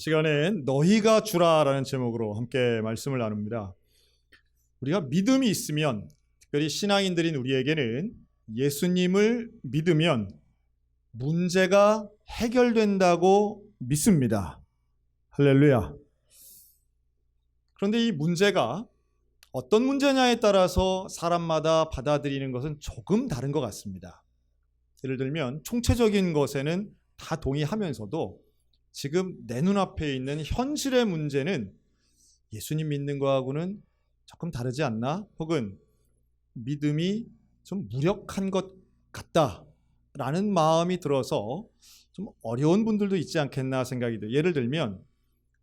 이 시간엔 너희가 주라라는 제목으로 함께 말씀을 나눕니다. 우리가 믿음이 있으면 특별히 신앙인들인 우리에게는 예수님을 믿으면 문제가 해결된다고 믿습니다. 할렐루야. 그런데 이 문제가 어떤 문제냐에 따라서 사람마다 받아들이는 것은 조금 다른 것 같습니다. 예를 들면 총체적인 것에는 다 동의하면서도 지금 내 눈앞에 있는 현실의 문제는 예수님 믿는 거하고는 조금 다르지 않나? 혹은 믿음이 좀 무력한 것 같다라는 마음이 들어서 좀 어려운 분들도 있지 않겠나 생각이 돼요. 예를 들면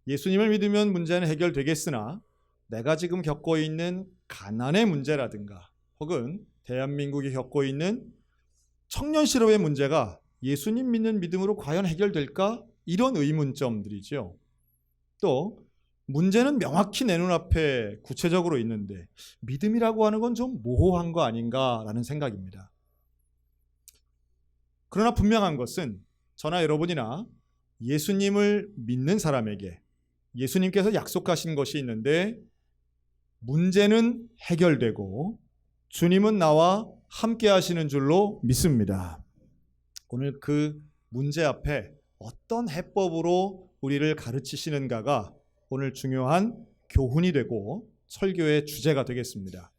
예수님을 믿으면 문제는 해결되겠으나 내가 지금 겪고 있는 가난의 문제라든가 혹은 대한민국이 겪고 있는 청년 실업의 문제가 예수님 믿는 믿음으로 과연 해결될까? 이런 의문점들이죠. 또 문제는 명확히 내 눈앞에 구체적으로 있는데 믿음이라고 하는 건 좀 모호한 거 아닌가라는 생각입니다. 그러나 분명한 것은 저나 여러분이나 예수님을 믿는 사람에게 예수님께서 약속하신 것이 있는데 문제는 해결되고 주님은 나와 함께 하시는 줄로 믿습니다. 오늘 그 문제 앞에 어떤 해법으로 우리를 가르치시는가가 오늘 중요한 교훈이 되고 설교의 주제가 되겠습니다.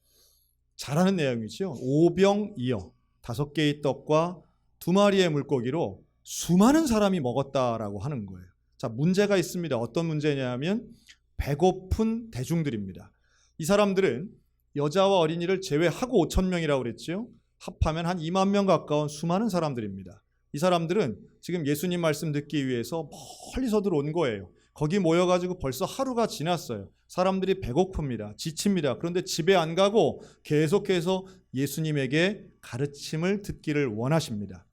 잘하는 내용이죠. 오병이어 다섯 개의 떡과 두 마리의 물고기로 수많은 사람이 먹었다라고 하는 거예요. 자, 문제가 있습니다. 어떤 문제냐면 배고픈 대중들입니다. 이 사람들은 여자와 어린이를 제외하고 5천 명이라고 그랬지요. 합하면 한 2만 명 가까운 수많은 사람들입니다. 이 사람들은 지금 예수님 말씀 듣기 위해서 멀리서 들어온 거예요. 거기 모여가지고 벌써 하루가 지났어요. 사람들이 배고픕니다. 지칩니다. 그런데 집에 안 가고 계속해서 예수님에게 가르침을 듣기를 원하십니다.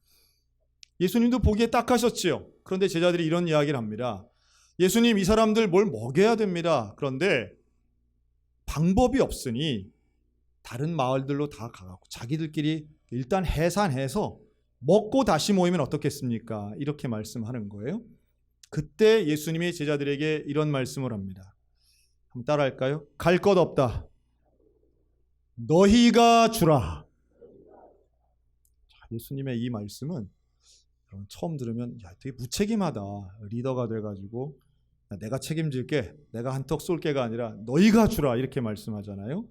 예수님도 보기에 딱하셨지요. 그런데 제자들이 이런 이야기를 합니다. 예수님, 이 사람들 뭘 먹여야 됩니다. 그런데 방법이 없으니 다른 마을들로 다 가고 자기들끼리 일단 해산해서 먹고 다시 모이면 어떻겠습니까? 이렇게 말씀하는 거예요. 그때 예수님이 제자들에게 이런 말씀을 합니다. 한번 따라할까요? 갈 것 없다. 너희가 주라. 예수님의 이 말씀은 처음 들으면 야, 되게 무책임하다. 리더가 돼가지고 내가 책임질게, 내가 한턱 쏠게가 아니라 너희가 주라 이렇게 말씀하잖아요.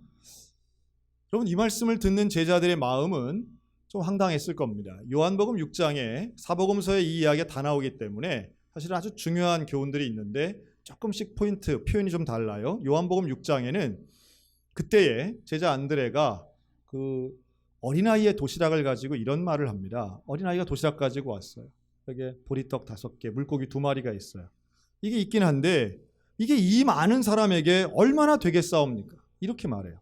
여러분 이 말씀을 듣는 제자들의 마음은 좀 황당했을 겁니다. 요한복음 6장에 사복음서에 이 이야기가 다 나오기 때문에 사실은 아주 중요한 교훈들이 있는데 조금씩 포인트, 표현이 좀 달라요. 요한복음 6장에는 그때에 제자 안드레가 그 어린아이의 도시락을 가지고 이런 말을 합니다. 어린아이가 도시락 가지고 왔어요. 여기에 보리떡 다섯 개, 물고기 두 마리가 있어요. 이게 있긴 한데 이게 이 많은 사람에게 얼마나 되겠사옵니까? 이렇게 말해요.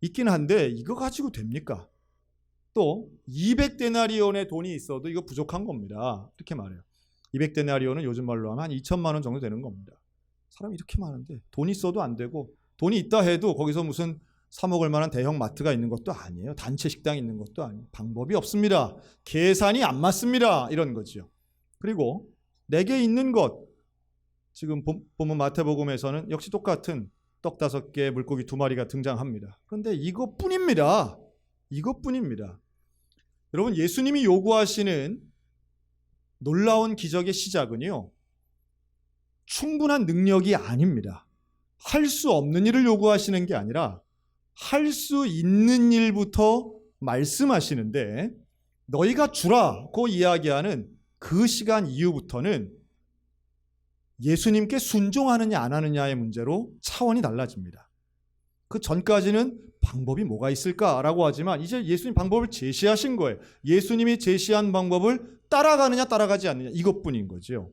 있긴 한데 이거 가지고 됩니까? 또 200데나리온의 돈이 있어도 이거 부족한 겁니다. 이렇게 말해요. 200데나리온은 요즘 말로 하면 한 2천만 원 정도 되는 겁니다. 사람이 이렇게 많은데 돈이 있어도 안 되고 돈이 있다 해도 거기서 무슨 사 먹을 만한 대형 마트가 있는 것도 아니에요. 단체 식당이 있는 것도 아니에요. 방법이 없습니다. 계산이 안 맞습니다. 이런 거죠. 그리고 내게 있는 것 지금 보면 마태복음에서는 역시 똑같은 떡 다섯 개, 물고기 두 마리가 등장합니다. 그런데 이것뿐입니다. 이것뿐입니다. 여러분 예수님이 요구하시는 놀라운 기적의 시작은요. 충분한 능력이 아닙니다. 할 수 없는 일을 요구하시는 게 아니라 할 수 있는 일부터 말씀하시는데 너희가 주라고 이야기하는 그 시간 이후부터는 예수님께 순종하느냐 안 하느냐의 문제로 차원이 달라집니다. 그 전까지는 방법이 뭐가 있을까라고 하지만 이제 예수님 방법을 제시하신 거예요. 예수님이 제시한 방법을 따라가느냐 따라가지 않느냐 이것뿐인 거죠.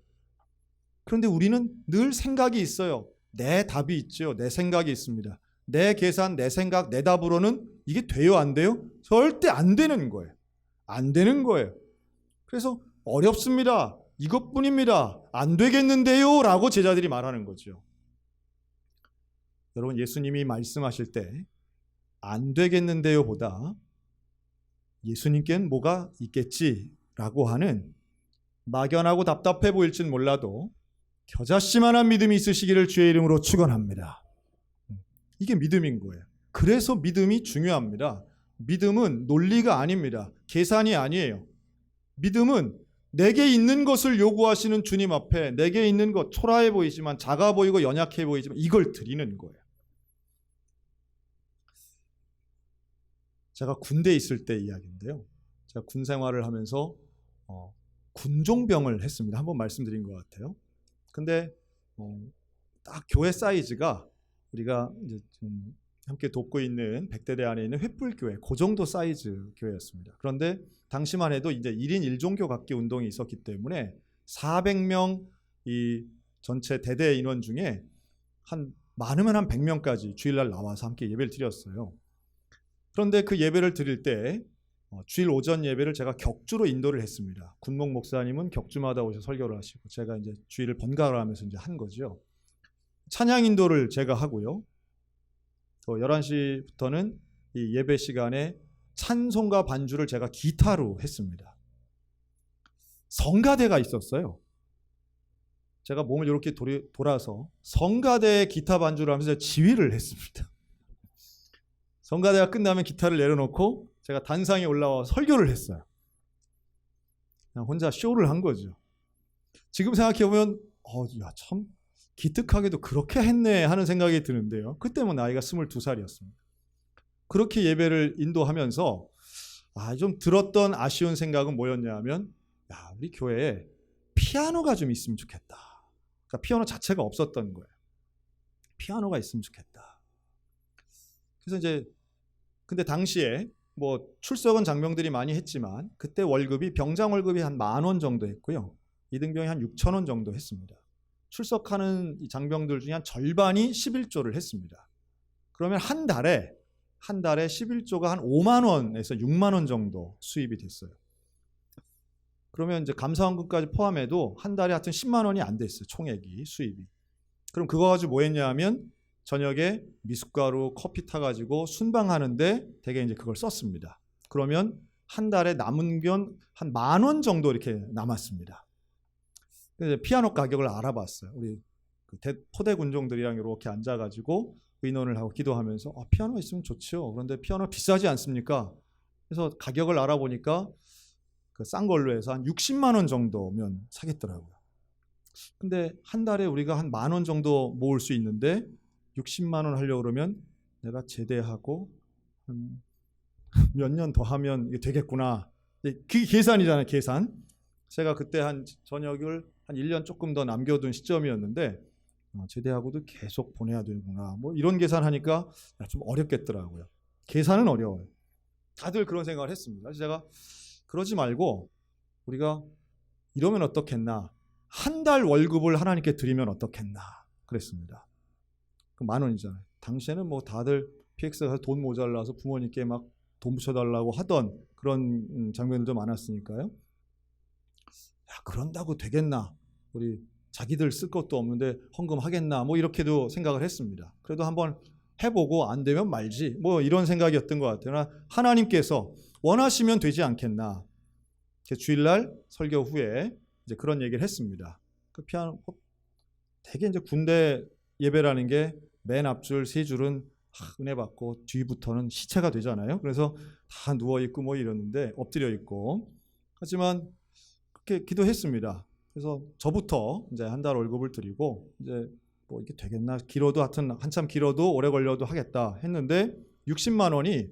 그런데 우리는 늘 생각이 있어요. 내 답이 있죠. 내 생각이 있습니다. 내 계산, 내 생각, 내 답으로는 이게 돼요, 안 돼요? 절대 안 되는 거예요. 안 되는 거예요. 그래서 어렵습니다. 이것뿐입니다. 안 되겠는데요? 라고 제자들이 말하는 거죠. 여러분, 예수님이 말씀하실 때, 안 되겠는데요? 보다 예수님께는 뭐가 있겠지? 라고 하는 막연하고 답답해 보일진 몰라도 겨자씨만한 믿음이 있으시기를 주의 이름으로 축원합니다. 이게 믿음인 거예요. 그래서 믿음이 중요합니다. 믿음은 논리가 아닙니다. 계산이 아니에요. 믿음은 내게 있는 것을 요구하시는 주님 앞에 내게 있는 것 초라해 보이지만 작아 보이고 연약해 보이지만 이걸 드리는 거예요. 제가 군대에 있을 때 이야기인데요. 제가 군 생활을 하면서 어, 군종병을 했습니다. 한번 말씀드린 것 같아요. 근데 어, 딱 교회 사이즈가 우리가 이제 좀 함께 돕고 있는 백대대 안에 있는 횃불교회 그 정도 사이즈 교회였습니다. 그런데 당시만 해도 이제 1인 1종교 갖기 운동이 있었기 때문에 400명 이 전체 대대 인원 중에 한 많으면 한 100명까지 주일날 나와서 함께 예배를 드렸어요. 그런데 그 예배를 드릴 때 어, 주일 오전 예배를 제가 격주로 인도를 했습니다. 군목 목사님은 격주마다 오셔서 설교를 하시고 제가 이제 주일을 번갈아 하면서 이제 한 거죠. 찬양 인도를 제가 하고요. 또 11시부터는 이 예배 시간에 찬송과 반주를 제가 기타로 했습니다. 성가대가 있었어요. 제가 몸을 이렇게 돌이, 돌아서 성가대 기타 반주를 하면서 지휘를 했습니다. 성가대가 끝나면 기타를 내려놓고 제가 단상에 올라와 설교를 했어요. 그냥 혼자 쇼를 한 거죠. 지금 생각해 보면 어, 야, 참 기특하게도 그렇게 했네 하는 생각이 드는데요. 그때면 나이가 22살이었습니다. 그렇게 예배를 인도하면서 아, 좀 들었던 아쉬운 생각은 뭐였냐 하면 야, 우리 교회에 피아노가 좀 있으면 좋겠다. 그러니까 피아노 자체가 없었던 거예요. 피아노가 있으면 좋겠다. 그래서 이제 근데 당시에 뭐 출석은 장병들이 많이 했지만 그때 월급이 병장 월급이 한 만 원 정도 했고요. 이등병이 한 6천 원 정도 했습니다. 출석하는 이 장병들 중에 한 절반이 11조를 했습니다. 그러면 한 달에 한 달에 11조가 한 5만 원에서 6만 원 정도 수입이 됐어요. 그러면 이제 감사원금까지 포함해도 한 달에 하여튼 10만 원이 안 됐어요. 총액이 수입이. 그럼 그거 가지고 뭐 했냐 면 저녁에 미숫가루 커피 타가지고 순방하는데 대개 이제 그걸 썼습니다. 그러면 한 달에 남은 건 한 만 원 정도 이렇게 남았습니다. 그래서 피아노 가격을 알아봤어요. 우리 그 포대 군종들이랑 이렇게 앉아가지고 의논을 하고 기도하면서 아, 피아노 있으면 좋죠. 그런데 피아노 비싸지 않습니까? 그래서 가격을 알아보니까 그 싼 걸로 해서 한 60만 원 정도면 사겠더라고요. 근데 한 달에 우리가 한 만 원 정도 모을 수 있는데 60만 원 하려고 그러면 내가 제대하고 몇 년 더 하면 이게 되겠구나. 그게 계산이잖아요, 계산. 제가 그때 한 저녁을 한 1년 조금 더 남겨둔 시점이었는데 어, 제대하고도 계속 보내야 되구나. 뭐 이런 계산하니까 좀 어렵겠더라고요. 계산은 어려워요. 다들 그런 생각을 했습니다. 제가 그러지 말고 우리가 이러면 어떻겠나. 한 달 월급을 하나님께 드리면 어떻겠나. 그랬습니다. 만 원이잖아요. 당시에는 뭐 다들 PX가 돈 모자라서 부모님께 막 돈 붙여달라고 하던 그런 음, 장면들도 많았으니까요. 야, 그런다고 되겠나? 우리 자기들 쓸 것도 없는데 헌금 하겠나? 뭐 이렇게도 생각을 했습니다. 그래도 한번 해보고 안 되면 말지. 뭐 이런 생각이었던 것 같아요. 하나님께서 원하시면 되지 않겠나? 주일날 설교 후에 이제 그런 얘기를 했습니다. 그 피아노 되게 이제 군대 예배라는 게 맨 앞줄 세 줄은 은혜 받고 뒤부터는 시체가 되잖아요. 그래서 다 누워 있고 뭐 이러는데 엎드려 있고 하지만 그렇게 기도했습니다. 그래서 저부터 이제 한 달 월급을 드리고 이제 뭐 이게 되겠나 길어도 하여튼 한참 길어도 오래 걸려도 하겠다 했는데 60만 원이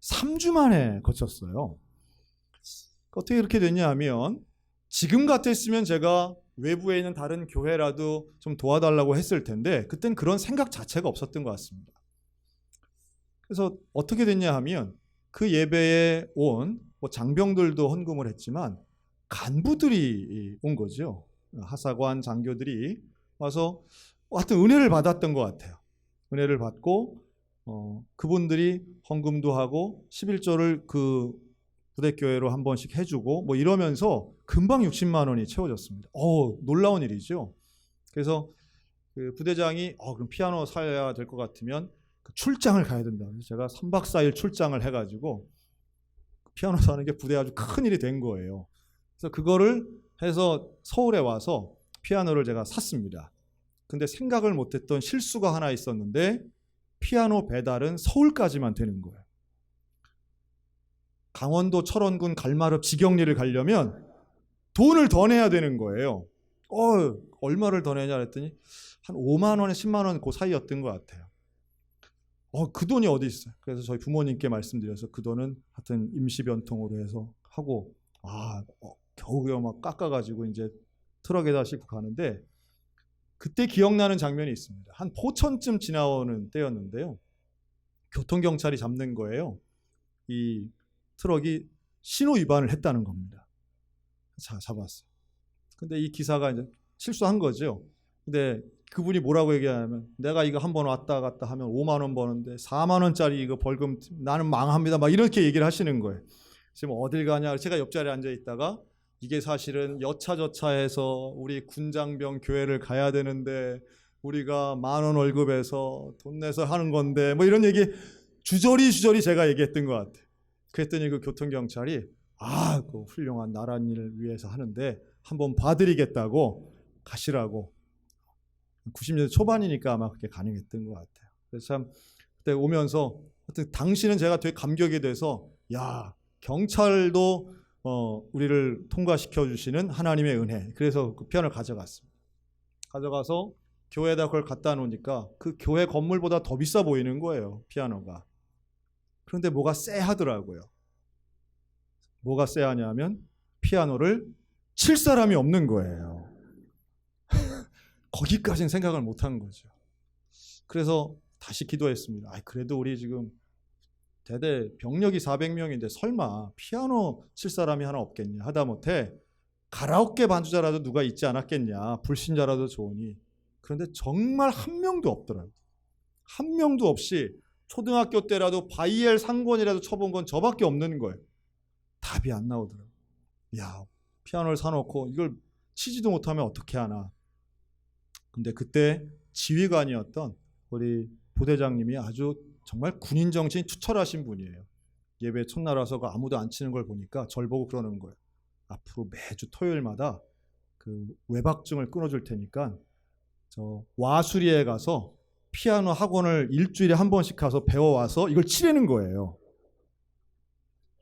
3주 만에 거쳤어요. 어떻게 그렇게 됐냐 하면 지금 같았으면 제가 외부에 있는 다른 교회라도 좀 도와달라고 했을 텐데 그땐 그런 생각 자체가 없었던 것 같습니다. 그래서 어떻게 됐냐 하면 그 예배에 온뭐 장병들도 헌금을 했지만 간부들이 온 거죠. 하사관 장교들이 와서 하여튼 은혜를 받았던 것 같아요. 은혜를 받고 어, 그분들이 헌금도 하고 11조를 그 부대교회로 한 번씩 해주고 뭐 이러면서 금방 60만 원이 채워졌습니다. 어 놀라운 일이죠. 그래서 그 부대장이 어 그럼 피아노 사야 될 것 같으면 그 출장을 가야 된다. 그래서 제가 3박 4일 출장을 해가지고 피아노 사는 게 부대 아주 큰 일이 된 거예요. 그래서 그거를 해서 서울에 와서 피아노를 제가 샀습니다. 근데 생각을 못했던 실수가 하나 있었는데 피아노 배달은 서울까지만 되는 거예요. 강원도 철원군 갈마읍 지경리를 가려면 돈을 더 내야 되는 거예요. 어, 얼마를 더 내냐 그랬더니 한 5만 원에 10만 원 그 사이였던 것 같아요. 어, 그 돈이 어디 있어요? 그래서 저희 부모님께 말씀드려서 그 돈은 하여튼 임시 변통으로 해서 하고 아, 어, 겨우겨우 막 깎아가지고 이제 트럭에다 싣고 가는데 그때 기억나는 장면이 있습니다. 한 포천쯤 지나오는 때였는데요. 교통경찰이 잡는 거예요. 이 트럭이 신호 위반을 했다는 겁니다. 자, 잡았어요. 근데 이 기사가 이제 실수한 거죠. 근데 그분이 뭐라고 얘기하냐면 내가 이거 한 번 왔다 갔다 하면 5만 원 버는데 4만 원짜리 이거 벌금 나는 망합니다. 막 이렇게 얘기를 하시는 거예요. 지금 어딜 가냐? 제가 옆자리에 앉아 있다가 이게 사실은 여차저차해서 우리 군장병 교회를 가야 되는데 우리가 만 원 월급에서 돈 내서 하는 건데 뭐 이런 얘기 주저리 주저리 제가 얘기했던 것 같아요. 그랬더니 그 교통경찰이 아, 그 훌륭한 나라 일을 위해서 하는데 한번 봐드리겠다고 가시라고 90년대 초반이니까 아마 그렇게 가능했던 것 같아요. 그래서 참 그때 오면서 하여튼 당시는 제가 되게 감격이 돼서 야 경찰도 어, 우리를 통과시켜 주시는 하나님의 은혜. 그래서 그 피아노를 가져갔습니다. 가져가서 교회에다 그걸 갖다 놓으니까 그 교회 건물보다 더 비싸 보이는 거예요. 피아노가. 그런데 뭐가 쎄하더라고요. 뭐가 쎄하냐면 피아노를 칠 사람이 없는 거예요. 거기까지는 생각을 못 한 거죠. 그래서 다시 기도했습니다. 아, 그래도 우리 지금 대대 병력이 400명인데 설마 피아노 칠 사람이 하나 없겠냐 하다못해 가라오케 반주자라도 누가 있지 않았겠냐 불신자라도 좋으니 그런데 정말 한 명도 없더라고요. 한 명도 없이 초등학교 때라도 바이엘 상권이라도 쳐본 건 저밖에 없는 거예요. 답이 안 나오더라고요. 야 피아노를 사놓고 이걸 치지도 못하면 어떻게 하나. 근데 그때 지휘관이었던 우리 부대장님이 아주 정말 군인 정신 투철하신 분이에요. 예배 첫날 와서 그 아무도 안 치는 걸 보니까 절 보고 그러는 거예요. 앞으로 매주 토요일마다 그 외박증을 끊어줄 테니까 저 와수리에 가서 피아노 학원을 일주일에 한 번씩 가서 배워와서 이걸 치려는 거예요.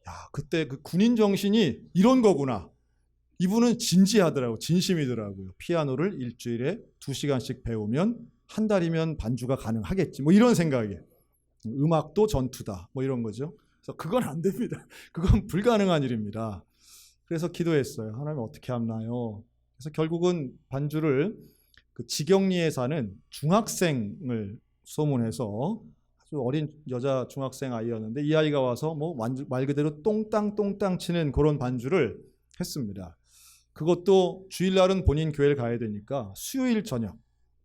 야, 그때 그 군인 정신이 이런 거구나. 이분은 진지하더라고, 진심이더라고요. 피아노를 일주일에 두 시간씩 배우면 한 달이면 반주가 가능하겠지. 뭐 이런 생각이에요. 음악도 전투다. 뭐 이런 거죠. 그래서 그건 안 됩니다. 그건 불가능한 일입니다. 그래서 기도했어요. 하나님 어떻게 하나요? 그래서 결국은 반주를 그 지경리에 사는 중학생을 소문해서 아주 어린 여자 중학생 아이였는데 이 아이가 와서 뭐 말 그대로 똥땅 똥땅 치는 그런 반주를 했습니다. 그것도 주일날은 본인 교회를 가야 되니까 수요일 저녁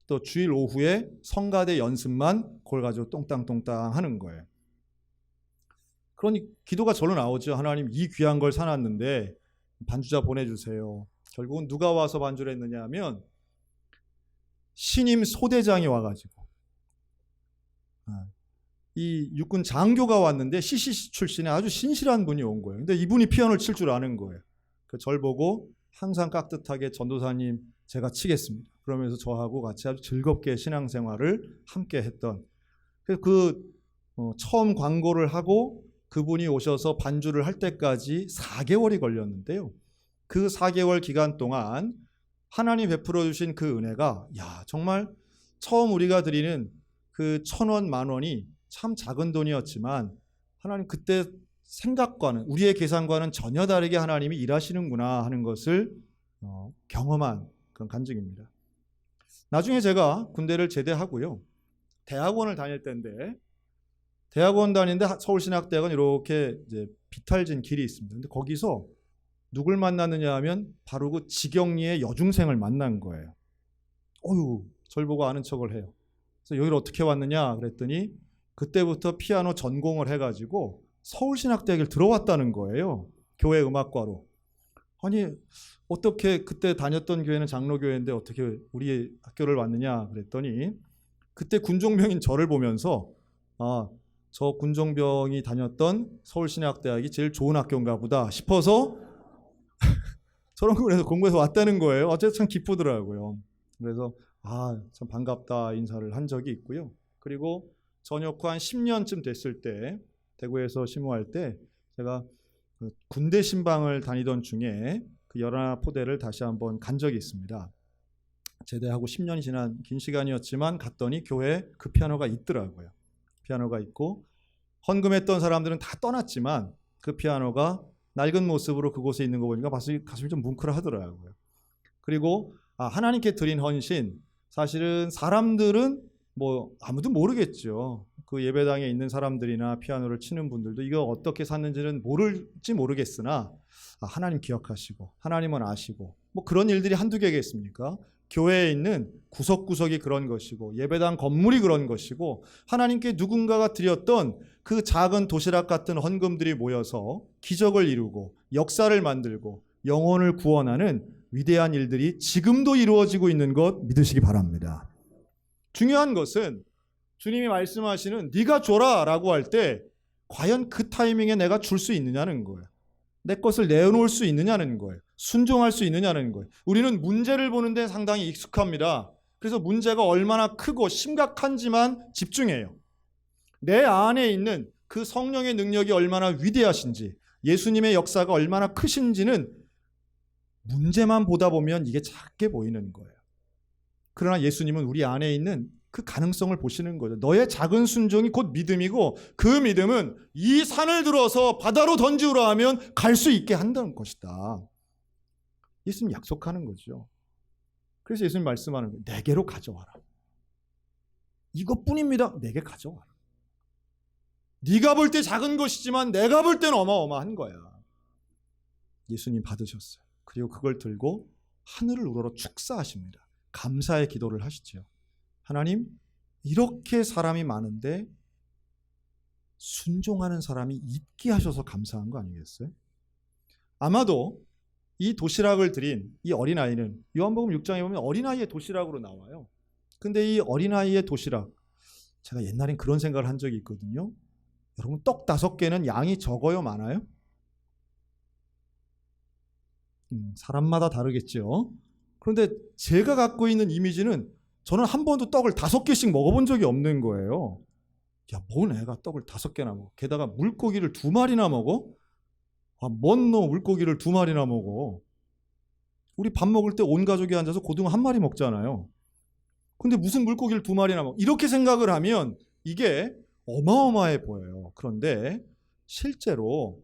또 주일 오후에 성가대 연습만 그걸 가지고 똥땅 똥땅 하는 거예요. 그러니 기도가 절로 나오죠. 하나님 이 귀한 걸 사놨는데 반주자 보내주세요. 결국은 누가 와서 반주를 했느냐 하면 신임 소대장이 와가지고 아, 이 육군 장교가 왔는데 CCC 출신의 아주 신실한 분이 온 거예요. 근데 이분이 피아노를 칠 줄 아는 거예요. 그절 보고 항상 깍듯하게 전도사님 제가 치겠습니다. 그러면서 저하고 같이 아주 즐겁게 신앙생활을 함께 했던 그 어, 처음 광고를 하고 그분이 오셔서 반주를 할 때까지 4개월이 걸렸는데요. 그 4개월 기간 동안 하나님 베풀어 주신 그 은혜가 야 정말 처음 우리가 드리는 그 천 원, 만 원이 참 작은 돈이었지만 하나님 그때 생각과는 우리의 계산과는 전혀 다르게 하나님이 일하시는구나 하는 것을 어, 경험한 그런 간증입니다. 나중에 제가 군대를 제대하고요. 대학원을 다닐 때인데 대학원 다니는데 서울신학대학은 이렇게 이제 비탈진 길이 있습니다. 근데 거기서 누굴 만났느냐 하면 바로 그 지경리의 여중생을 만난 거예요. 어유, 절 보고 아는 척을 해요. 그래서 여기를 어떻게 왔느냐 그랬더니 그때부터 피아노 전공을 해가지고 서울신학대학을 들어왔다는 거예요. 교회 음악과로. 아니 어떻게 그때 다녔던 교회는 장로교회인데 어떻게 우리 학교를 왔느냐 그랬더니 그때 군종병인 저를 보면서 아 저 군종병이 다녔던 서울신학대학이 제일 좋은 학교인가 보다 싶어서 저런 걸 해서 공부해서 왔다는 거예요. 어쨌든 참 기쁘더라고요. 그래서 아, 참 반갑다 인사를 한 적이 있고요. 그리고 전역 후 한 10년쯤 됐을 때 대구에서 심호할 때 제가 그 군대 신방을 다니던 중에 그 열하나 포대를 다시 한번 간 적이 있습니다. 제대하고 10년이 지난 긴 시간이었지만 갔더니 교회에 그 피아노가 있더라고요. 피아노가 있고 헌금했던 사람들은 다 떠났지만 그 피아노가 낡은 모습으로 그곳에 있는 거 보니까 가슴이, 가슴이 좀 뭉클하더라고요. 그리고 아, 하나님께 드린 헌신 사실은 사람들은 뭐 아무도 모르겠죠. 그 예배당에 있는 사람들이나 피아노를 치는 분들도 이거 어떻게 샀는지는 모를지 모르겠으나 아, 하나님 기억하시고 하나님은 아시고 뭐 그런 일들이 한두 개겠습니까? 교회에 있는 구석구석이 그런 것이고 예배당 건물이 그런 것이고 하나님께 누군가가 드렸던 그 작은 도시락 같은 헌금들이 모여서 기적을 이루고 역사를 만들고 영혼을 구원하는 위대한 일들이 지금도 이루어지고 있는 것 믿으시기 바랍니다. 중요한 것은 주님이 말씀하시는 네가 줘라라고 할 때 과연 그 타이밍에 내가 줄 수 있느냐는 거예요. 내 것을 내놓을 수 있느냐는 거예요. 순종할 수 있느냐는 거예요. 우리는 문제를 보는데 상당히 익숙합니다. 그래서 문제가 얼마나 크고 심각한지만 집중해요. 내 안에 있는 그 성령의 능력이 얼마나 위대하신지, 예수님의 역사가 얼마나 크신지는 문제만 보다 보면 이게 작게 보이는 거예요. 그러나 예수님은 우리 안에 있는 그 가능성을 보시는 거죠. 너의 작은 순종이 곧 믿음이고 그 믿음은 이 산을 들어서 바다로 던지우라 하면 갈 수 있게 한다는 것이다. 예수님 약속하는 거죠. 그래서 예수님 말씀하는 거예요. 내게로 가져와라. 이것뿐입니다. 내게 가져와라. 네가 볼 때 작은 것이지만 내가 볼 때는 어마어마한 거야. 예수님 받으셨어요. 그리고 그걸 들고 하늘을 우러러 축사하십니다. 감사의 기도를 하시죠. 하나님, 이렇게 사람이 많은데 순종하는 사람이 있게 하셔서 감사한 거 아니겠어요? 아마도 이 도시락을 드린 이 어린아이는 요한복음 6장에 보면 어린아이의 도시락으로 나와요. 근데 이 어린아이의 도시락 제가 옛날엔 그런 생각을 한 적이 있거든요. 여러분 떡 다섯 개는 양이 적어요, 많아요? 음, 사람마다 다르겠죠. 그런데 제가 갖고 있는 이미지는 저는 한 번도 떡을 다섯 개씩 먹어본 적이 없는 거예요. 야, 뭔 애가 떡을 다섯 개나 먹어? 게다가 물고기를 두 마리나 먹어? 아, 뭔너 물고기를 두 마리나 먹어? 우리 밥 먹을 때 온 가족이 앉아서 고등어 한 마리 먹잖아요. 근데 무슨 물고기를 두 마리나 먹어? 이렇게 생각을 하면 이게 어마어마해 보여요. 그런데 실제로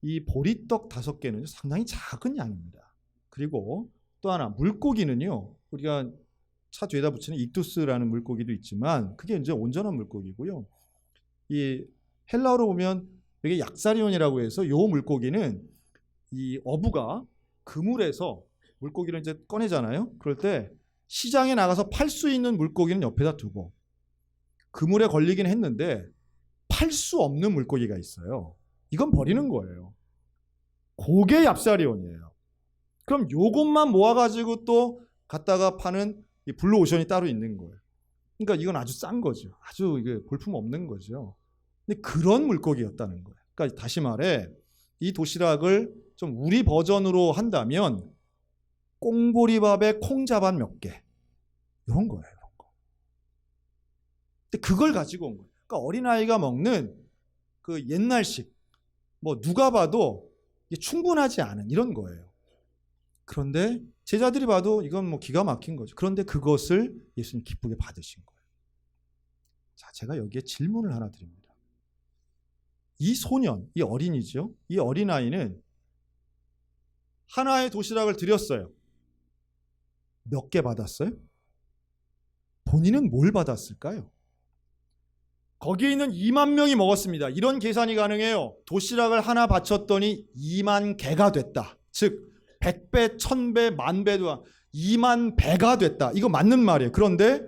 이 보리떡 다섯 개는 상당히 작은 양입니다. 그리고 또 하나 물고기는요. 우리가 차 뒤에다 붙이는 익두스라는 물고기도 있지만 그게 이제 온전한 물고기고요. 이 헬라어로 보면 이게 약사리온이라고 해서 요 물고기는 이 어부가 그물에서 물고기를 이제 꺼내잖아요. 그럴 때 시장에 나가서 팔 수 있는 물고기는 옆에다 두고 그물에 걸리긴 했는데 팔 수 없는 물고기가 있어요. 이건 버리는 거예요. 그게 얍사리온이에요. 그럼 요것만 모아가지고 또 갖다가 파는 이 블루 오션이 따로 있는 거예요. 그러니까 이건 아주 싼 거죠. 아주 이게 볼품 없는 거죠. 근데 그런 물고기였다는 거예요. 그러니까 다시 말해 이 도시락을 좀 우리 버전으로 한다면 꽁보리밥에 콩자반 몇 개. 이런 거예요. 이런 거. 근데 그걸 가지고 온 거예요. 그러니까 어린아이가 먹는 그 옛날식 뭐 누가 봐도 충분하지 않은 이런 거예요. 그런데 제자들이 봐도 이건 뭐 기가 막힌 거죠. 그런데 그것을 예수님 기쁘게 받으신 거예요. 자, 제가 여기에 질문을 하나 드립니다. 이 소년, 이 어린이죠. 이 어린아이는 하나의 도시락을 드렸어요. 몇 개 받았어요? 본인은 뭘 받았을까요? 거기에 있는 2만 명이 먹었습니다. 이런 계산이 가능해요. 도시락을 하나 바쳤더니 2만 개가 됐다. 즉 100배, 1000배, 만배도 2만 배가 됐다. 이거 맞는 말이에요. 그런데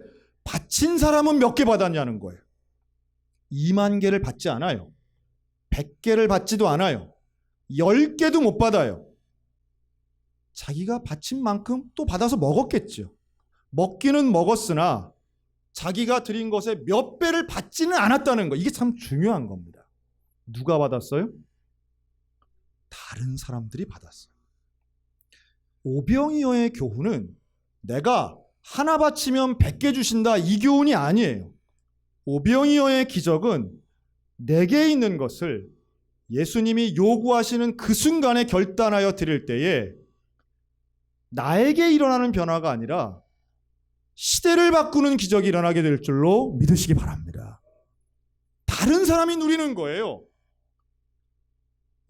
바친 사람은 몇 개 받았냐는 거예요. 2만 개를 받지 않아요. 100개를 받지도 않아요. 10개도 못 받아요. 자기가 바친 만큼 또 받아서 먹었겠죠. 먹기는 먹었으나 자기가 드린 것에 몇 배를 받지는 않았다는 거. 이게 참 중요한 겁니다. 누가 받았어요? 다른 사람들이 받았어요. 오병이어의 교훈은 내가 하나 바치면 백개 주신다 이 교훈이 아니에요. 오병이어의 기적은 내게 있는 것을 예수님이 요구하시는 그 순간에 결단하여 드릴 때에 나에게 일어나는 변화가 아니라 시대를 바꾸는 기적이 일어나게 될 줄로 믿으시기 바랍니다. 다른 사람이 누리는 거예요.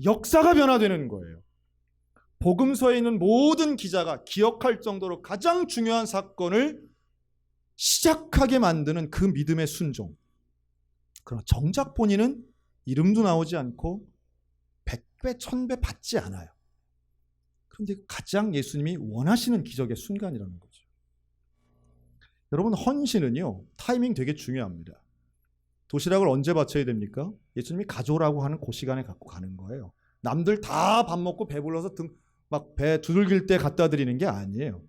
역사가 변화되는 거예요. 복음서에 있는 모든 기자가 기억할 정도로 가장 중요한 사건을 시작하게 만드는 그 믿음의 순종. 그러나 정작 본인은 이름도 나오지 않고 백배 천배 받지 않아요. 그런데 가장 예수님이 원하시는 기적의 순간이라는 거죠. 여러분 헌신은요 타이밍 되게 중요합니다. 도시락을 언제 바쳐야 됩니까? 예수님이 가져오라고 하는 그 시간에 갖고 가는 거예요. 남들 다 밥 먹고 배불러서 등 막 배 두들길 때 갖다 드리는 게 아니에요.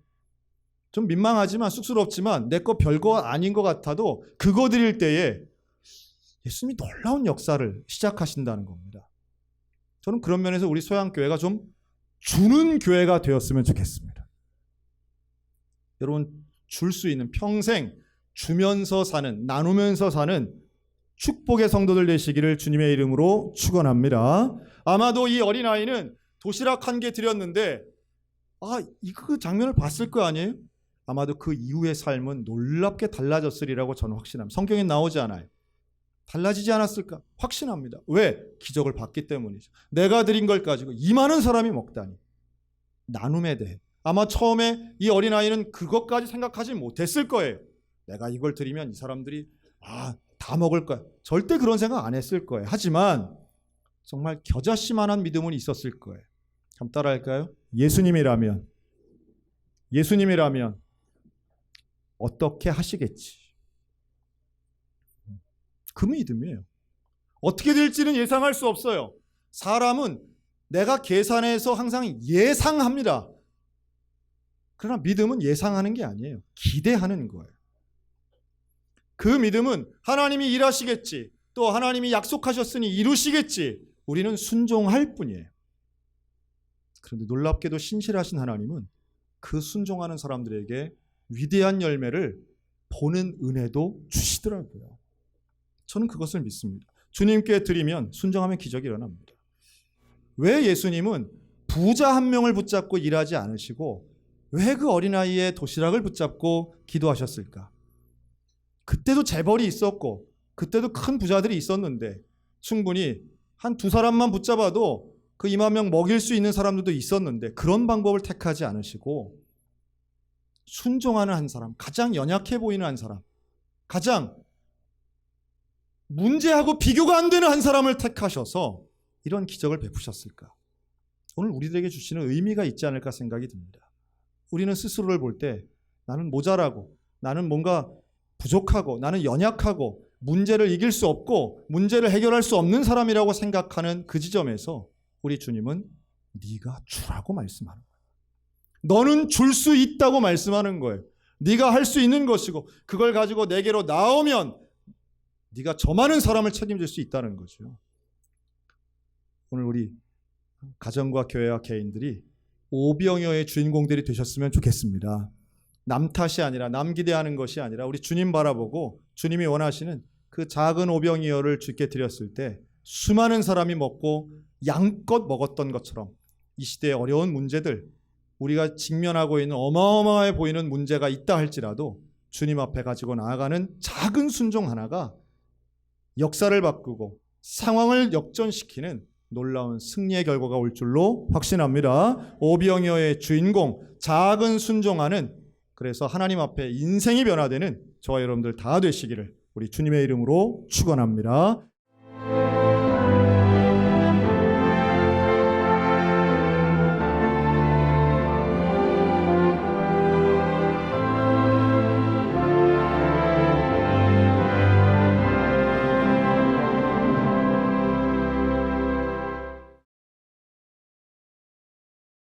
좀 민망하지만 쑥스럽지만 내 거 별거 아닌 것 같아도 그거 드릴 때에 예수님이 놀라운 역사를 시작하신다는 겁니다. 저는 그런 면에서 우리 소양교회가 좀 주는 교회가 되었으면 좋겠습니다. 여러분 줄 수 있는 평생 주면서 사는 나누면서 사는 축복의 성도들 되시기를 주님의 이름으로 축원합니다. 아마도 이 어린아이는 도시락 한 개 드렸는데 아, 이거 그 장면을 봤을 거 아니에요? 아마도 그 이후의 삶은 놀랍게 달라졌으리라고 저는 확신합니다. 성경에 나오지 않아요. 달라지지 않았을까? 확신합니다. 왜? 기적을 봤기 때문이죠. 내가 드린 걸 가지고 이 많은 사람이 먹다니. 나눔에 대해. 아마 처음에 이 어린아이는 그것까지 생각하지 못했을 거예요. 내가 이걸 드리면 이 사람들이 아, 다 먹을 거야. 절대 그런 생각 안 했을 거예요. 하지만 정말 겨자씨만한 믿음은 있었을 거예요. 한번 따라 할까요? 예수님이라면 예수님이라면 어떻게 하시겠지. 그 믿음이에요. 어떻게 될지는 예상할 수 없어요. 사람은 내가 계산해서 항상 예상합니다. 그러나 믿음은 예상하는 게 아니에요. 기대하는 거예요. 그 믿음은 하나님이 일하시겠지. 또 하나님이 약속하셨으니 이루시겠지. 우리는 순종할 뿐이에요. 그런데 놀랍게도 신실하신 하나님은 그 순종하는 사람들에게 위대한 열매를 보는 은혜도 주시더라고요. 저는 그것을 믿습니다. 주님께 드리면 순종하면 기적이 일어납니다. 왜 예수님은 부자 한 명을 붙잡고 일하지 않으시고 왜 그 어린아이의 도시락을 붙잡고 기도하셨을까? 그때도 재벌이 있었고 그때도 큰 부자들이 있었는데 충분히 한 두 사람만 붙잡아도 그 2만 명 먹일 수 있는 사람들도 있었는데 그런 방법을 택하지 않으시고 순종하는 한 사람, 가장 연약해 보이는 한 사람, 가장 문제하고 비교가 안 되는 한 사람을 택하셔서 이런 기적을 베푸셨을까? 오늘 우리들에게 주시는 의미가 있지 않을까 생각이 듭니다. 우리는 스스로를 볼 때 나는 모자라고, 나는 뭔가 부족하고, 나는 연약하고, 문제를 이길 수 없고, 문제를 해결할 수 없는 사람이라고 생각하는 그 지점에서 우리 주님은 네가 주라고 말씀하는 거예요. 너는 줄 수 있다고 말씀하는 거예요. 네가 할 수 있는 것이고 그걸 가지고 내게로 나오면 네가 저 많은 사람을 책임질 수 있다는 거죠. 오늘 우리 가정과 교회와 개인들이 오병여의 주인공들이 되셨으면 좋겠습니다. 남 탓이 아니라 남 기대하는 것이 아니라 우리 주님 바라보고 주님이 원하시는 그 작은 오병이어를 주께 드렸을 때 수많은 사람이 먹고 양껏 먹었던 것처럼 이 시대의 어려운 문제들 우리가 직면하고 있는 어마어마해 보이는 문제가 있다 할지라도 주님 앞에 가지고 나아가는 작은 순종 하나가 역사를 바꾸고 상황을 역전시키는 놀라운 승리의 결과가 올 줄로 확신합니다. 오병이어의 주인공 작은 순종하는 그래서 하나님 앞에 인생이 변화되는 저와 여러분들 다 되시기를 우리 주님의 이름으로 축원합니다.